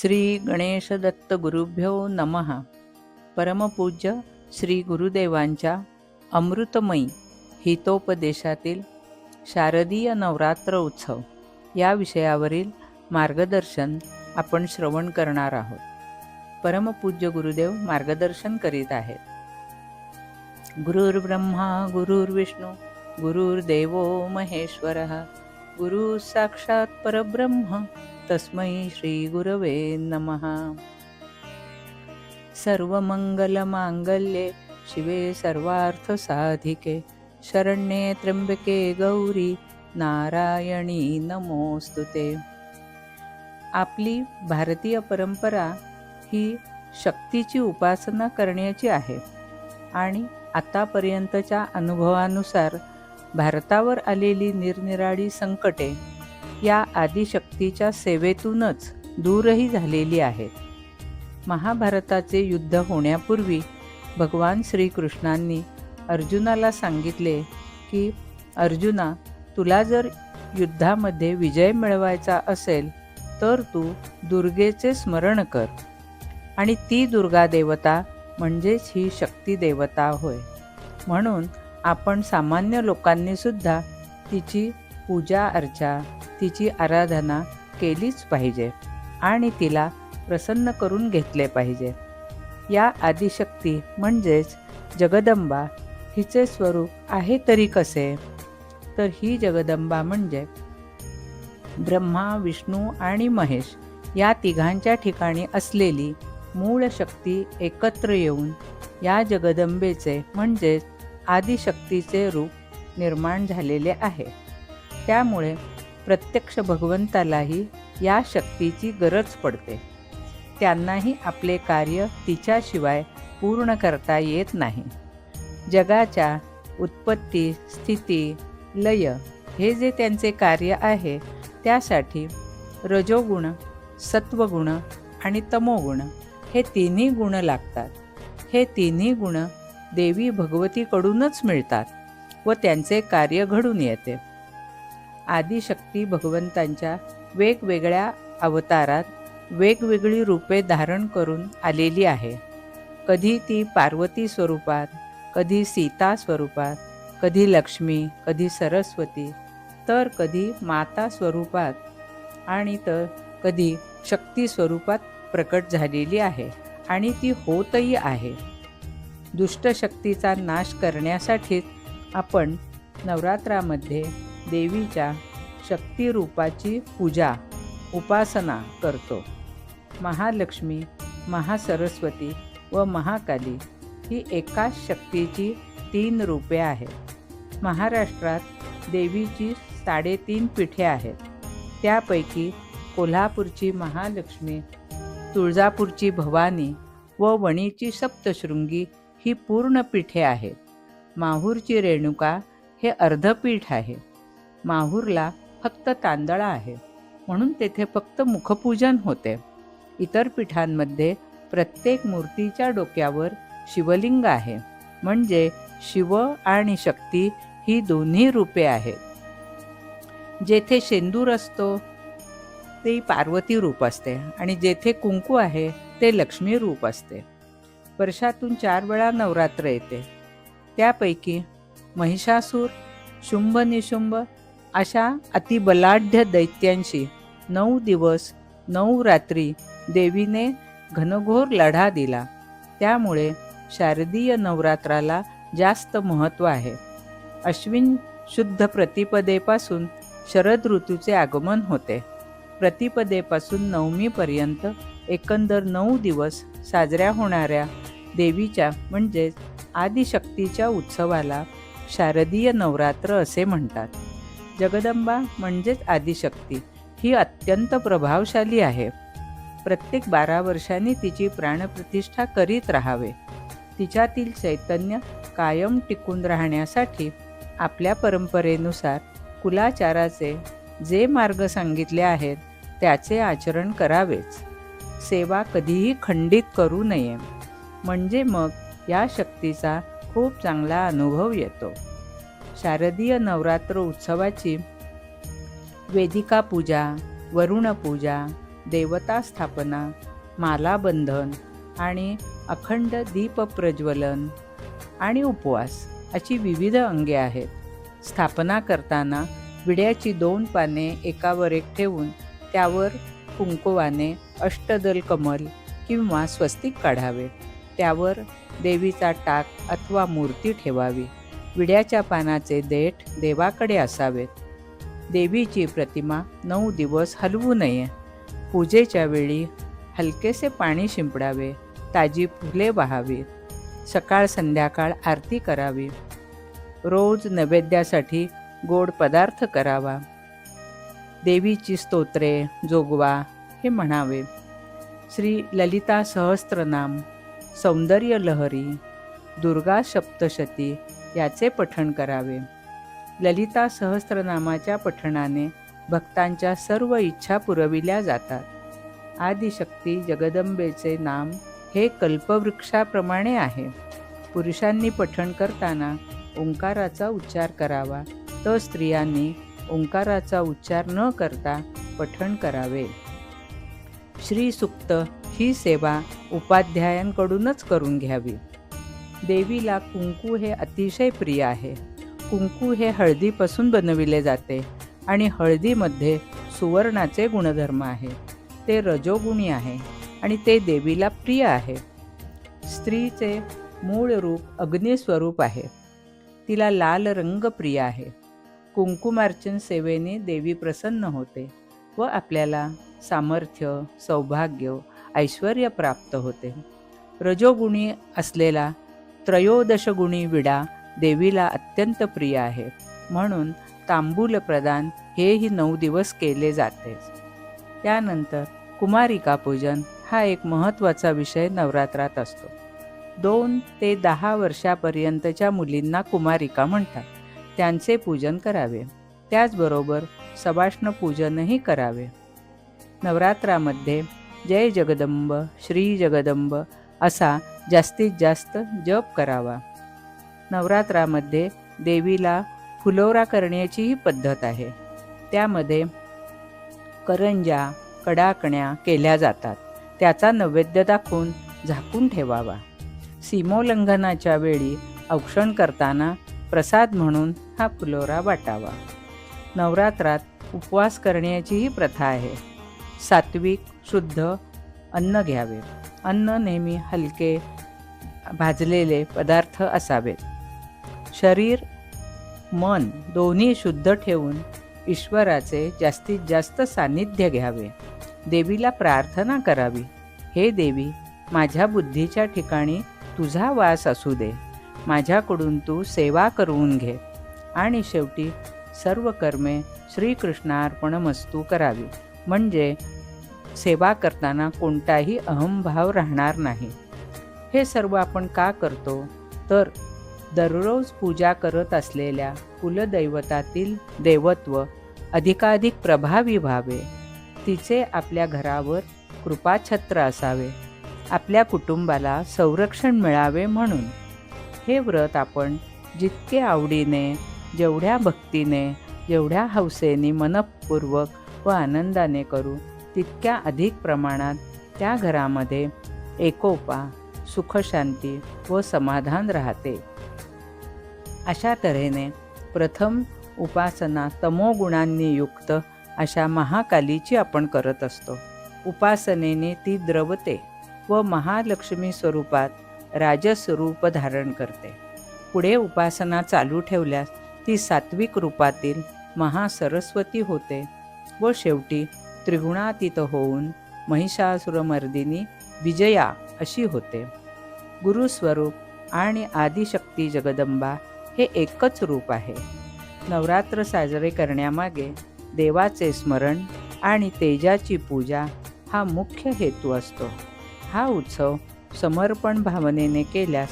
श्री गणेश दत्त गुरुभ्यो नमः. परमपूज्य श्री गुरुदेवांच्या अमृतमयी हितोपदेशातील शारदीय नवरात्र उत्सव या विषयावरील मार्गदर्शन आपण श्रवण करणार आहोत. परमपूज्य गुरुदेव मार्गदर्शन करीत आहेत. गुरुर्ब्रह्मा गुरुर्विष्णू गुरुर्देवो महेश्वरः गुरु साक्षात परब्रह्म तस्मै श्रीगुरवे नमः। सर्वमङ्गलमाङ्गल्ये शिवे सर्वार्थसाधिके शरण्ये त्र्यम्बके गौरी नारायणी नमोस्तु ते। आपली भारतीय परंपरा ही शक्तीची उपासना करण्याची आहे आणि आतापर्यंतच्या अनुभवानुसार भारतावर आलेली निरनिराळी संकटे या आदिशक्तीच्या सेवेतूनच दूरही झालेली आहेत महाभारताचे युद्ध होण्यापूर्वी भगवान श्रीकृष्णांनी अर्जुनाला सांगितले की अर्जुना तुला जर युद्धामध्ये विजय मिळवायचा असेल तर तू दुर्गेचे स्मरण कर. आणि ती दुर्गा देवता म्हणजेच ही शक्ती देवता होय. म्हणून आपण सामान्य लोकांनीसुद्धा तिची पूजा अर्चा तिची आराधना केलीच पाहिजे आणि तिला प्रसन्न करून घेतले पाहिजे. या आदिशक्ती म्हणजेच जगदंबा हिचे स्वरूप आहे तरी कसे? तर ही जगदंबा म्हणजे ब्रह्मा विष्णू आणि महेश या तिघांच्या ठिकाणी असलेली मूळ शक्ती एकत्र येऊन या जगदंबेचे म्हणजेच आदिशक्तीचे रूप निर्माण झालेले आहे. त्यामुळे प्रत्यक्ष भगवंतालाही या शक्तीची गरज पडते. त्यांनाही आपले कार्य तिच्याशिवाय पूर्ण करता येत नाही. जगाच्या उत्पत्ती स्थिती लय हे जे त्यांचे कार्य आहे त्यासाठी रजोगुण सत्वगुण आणि तमोगुण हे तिन्ही गुण लागतात. हे तिन्ही गुण देवी भगवतीकडूनच मिळतात व त्यांचे कार्य घडून येते. आदिशक्ती भगवंतांच्या वेगवेगळ्या अवतारात वेगवेगळी रूपे धारण करून आलेली आहे. कधी ती पार्वती स्वरूपात कधी सीता स्वरूपात कधी लक्ष्मी कधी सरस्वती तर कधी माता स्वरूपात आणि तर कधी शक्ती स्वरूपात प्रकट झालेली आहे आणि ती होतही आहे. दुष्टशक्तीचा नाश करण्यासाठीच आपण नवरात्रामध्ये देवीच्या शक्तिरूपाची पूजा उपासना करतो. महालक्ष्मी महासरस्वती व महाकाली ही एकाच शक्तीची तीन रूपे आहेत. महाराष्ट्रात देवीची साडेतीन पीठे आहेत. त्यापैकी कोल्हापूरची महालक्ष्मी तुळजापूरची भवानी व वणीची सप्तशृंगी ही पूर्ण पीठे आहेत. माहूरची रेणुका हे अर्धपीठ आहे. माहूरला फक्त तांदळा आहे. म्हणून तेथे फक्त मुखपूजन होते. इतर पीठांमध्ये प्रत्येक मूर्तीच्या डोक्यावर शिवलिंग आहे. म्हणजे शिव आणि शक्ती ही दोन्ही रूपे आहेत. जेथे शेंदूर असतो ते पार्वती रूप असते आणि जेथे कुंकू आहे ते लक्ष्मी रूप असते. वर्षातून चार वेळा नवरात्र येते. त्यापैकी महिषासूर शुंभ निशुंभ अशा अतिबलाढ्य दैत्यांशी नऊ दिवस नऊ रात्री देवीने घनघोर लढा दिला. त्यामुळे शारदीय नवरात्राला जास्त महत्त्व आहे. अश्विन शुद्ध प्रतिपदेपासून शरद ऋतूचे आगमन होते. प्रतिपदेपासून नवमीपर्यंत एकंदर नऊ दिवस साजऱ्या होणाऱ्या देवीच्या म्हणजेच आदिशक्तीच्या उत्सवाला शारदीय नवरात्र असे म्हणतात. जगदंबा म्हणजेच आदिशक्ती. ही अत्यंत प्रभावशाली आहे. प्रत्येक बारा वर्षांनी तिची प्राणप्रतिष्ठा करीत राहावे. तिच्यातील चैतन्य कायम टिकून राहण्यासाठी आपल्या परंपरेनुसार कुलाचाराचे जे मार्ग सांगितले आहेत त्याचे आचरण करावेच. सेवा कधीही खंडित करू नये. म्हणजे मग या शक्तीचा खूप चांगला अनुभव येतो. शारदीय नवरात्र उत्सवाची वेदिका पूजा वरुण पूजा देवता स्थापना मालाबंधन आणि अखंड दीप प्रज्वलन आणि उपवास अशी विविध अंगे आहेत. स्थापना करताना विड्याची दोन पाने एकावर एक ठेवून त्यावर कुंकुवाने अष्टदल कमल किंवा स्वस्तिक काढावे. त्यावर देवीचा टाक अथवा मूर्ती ठेवावी. विड्याच्या पानाचे देठ देवाकडे असावेत. देवीची प्रतिमा नऊ दिवस हलवू नये. पूजेच्या वेळी हलकेसे पाणी शिंपडावे ताजी फुले वाहावीत सकाळ संध्याकाळ आरती करावी. रोज नैवेद्यासाठी गोड पदार्थ करावा. देवीची स्तोत्रे जोगवा हे म्हणावे. श्री ललिता सहस्त्रनाम सौंदर्य लहरी दुर्गा सप्तशती याचे पठण करावे. ललिता सहस्त्रनामाच्या पठणाने भक्तांच्या सर्व इच्छा पुरविल्या जातात. आदिशक्ती जगदंबेचे नाम हे कल्पवृक्षाप्रमाणे आहे. पुरुषांनी पठण करताना ओंकाराचा उच्चार करावा तर स्त्रियांनी ओंकाराचा उच्चार न करता पठण करावे. श्रीसुक्त ही सेवा उपाध्यायांकडूनच करून घ्यावी. देवीला कुंकू हे अतिशय प्रिय आहे. कुंकू हे हळदीपासून बनविले जाते आणि हळदीमध्ये सुवर्णाचे गुणधर्म आहे. ते रजोगुणी आहे आणि ते देवीला प्रिय आहे. स्त्रीचे मूळ रूप अग्निस्वरूप आहे. तिला लाल रंग प्रिय आहे. कुंकुमार्चन सेवेने देवी प्रसन्न होते व आपल्याला सामर्थ्य सौभाग्य ऐश्वर प्राप्त होते. रजोगुणी असलेला त्रयोदशगुणी विडा देवीला अत्यंत प्रिय आहे. म्हणून तांबूल प्रदान हेही नऊ दिवस केले जाते. त्यानंतर कुमारिका पूजन हा एक महत्त्वाचा विषय नवरात्रात असतो. दोन ते दहा वर्षापर्यंतच्या मुलींना कुमारिका म्हणतात. त्यांचे पूजन करावे. त्याचबरोबर सबाष्ण पूजनही करावे. नवरात्रामध्ये जय जगदंब श्री जगदंब असा जास्तीत जास्त जप करावा. नवरात्रामध्ये देवीला फुलोरा करण्याचीही पद्धत आहे. त्यामध्ये करंजा कडाकण्या केल्या जातात. त्याचा नैवेद्य दाखवून झाकून ठेवावा. सीमोल्लंघनाच्या वेळी औक्षण करताना प्रसाद म्हणून हा फुलोरा वाटावा. नवरात्रात उपवास करण्याचीही प्रथा आहे. सात्विक शुद्ध अन्न घ्यावे. अन्न नेहमी हलके भाजलेले पदार्थ असावेत. शरीर मन दोन्ही शुद्ध ठेवून ईश्वराचे जास्तीत जास्त सान्निध्य घ्यावे. देवीला प्रार्थना करावी. हे देवी माझ्या बुद्धीच्या ठिकाणी तुझा वास असू दे. माझ्याकडून तू सेवा करून घे आणि शेवटी सर्व कर्मे श्रीकृष्णार्पणमस्तू करावी. म्हणजे सेवा करताना कोणताही अहमभाव राहणार नाही. हे सर्व आपण का करतो? तर दररोज पूजा करत असलेल्या कुलदैवतातील देवत्व अधिकाधिक प्रभावी व्हावे. तिचे आपल्या घरावर कृपाछत्र असावे. आपल्या कुटुंबाला संरक्षण मिळावे म्हणून. हे व्रत आपण जितके आवडीने जेवढ्या भक्तीने जेवढ्या हौसेने मनपूर्वक व आनंदाने करू तितक्या अधिक प्रमाणात त्या घरामध्ये एकोपा सुखशांती व समाधान राहते. अशा तऱ्हेने प्रथम उपासना तमोगुणांनी युक्त अशा महाकालीची आपण करत असतो. उपासनेने ती द्रवते व महालक्ष्मी स्वरूपात राजस्वरूप धारण करते. पुढे उपासना चालू ठेवल्यास ती सात्विक रूपातील महासरस्वती होते व शेवटी त्रिगुणातीत होऊन महिषासुरमर्दिनी विजया अशी होते. गुरुस्वरूप आणि आदिशक्ती जगदंबा हे एकच रूप आहे. नवरात्र साजरे करण्यामागे देवाचे स्मरण आणि तेजाची पूजा हा मुख्य हेतू असतो. हा उत्सव समर्पण भावनेने केल्यास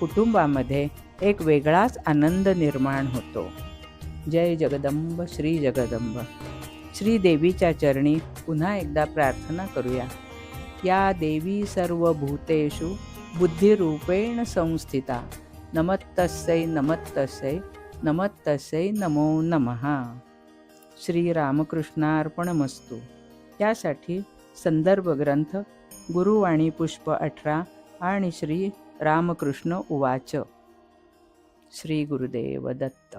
कुटुंबामध्ये एक वेगळाच आनंद निर्माण होतो. जय जगदंब श्री जगदंब. श्रीदेवीच्या चरणी पुन्हा एकदा प्रार्थना करूया. या देवी सर्व भूतेषु बुद्धिरूपेण संस्थिता. नमत्तस्यै नमत्तस्यै नमत्तस्यै नमो नमः. श्रीरामकृष्णार्पणमस्तू. त्यासाठी संदर्भ ग्रंथ गुरुवाणी पुष्प अठरा आणि श्री रामकृष्ण उवाच. श्री गुरुदेव दत्त.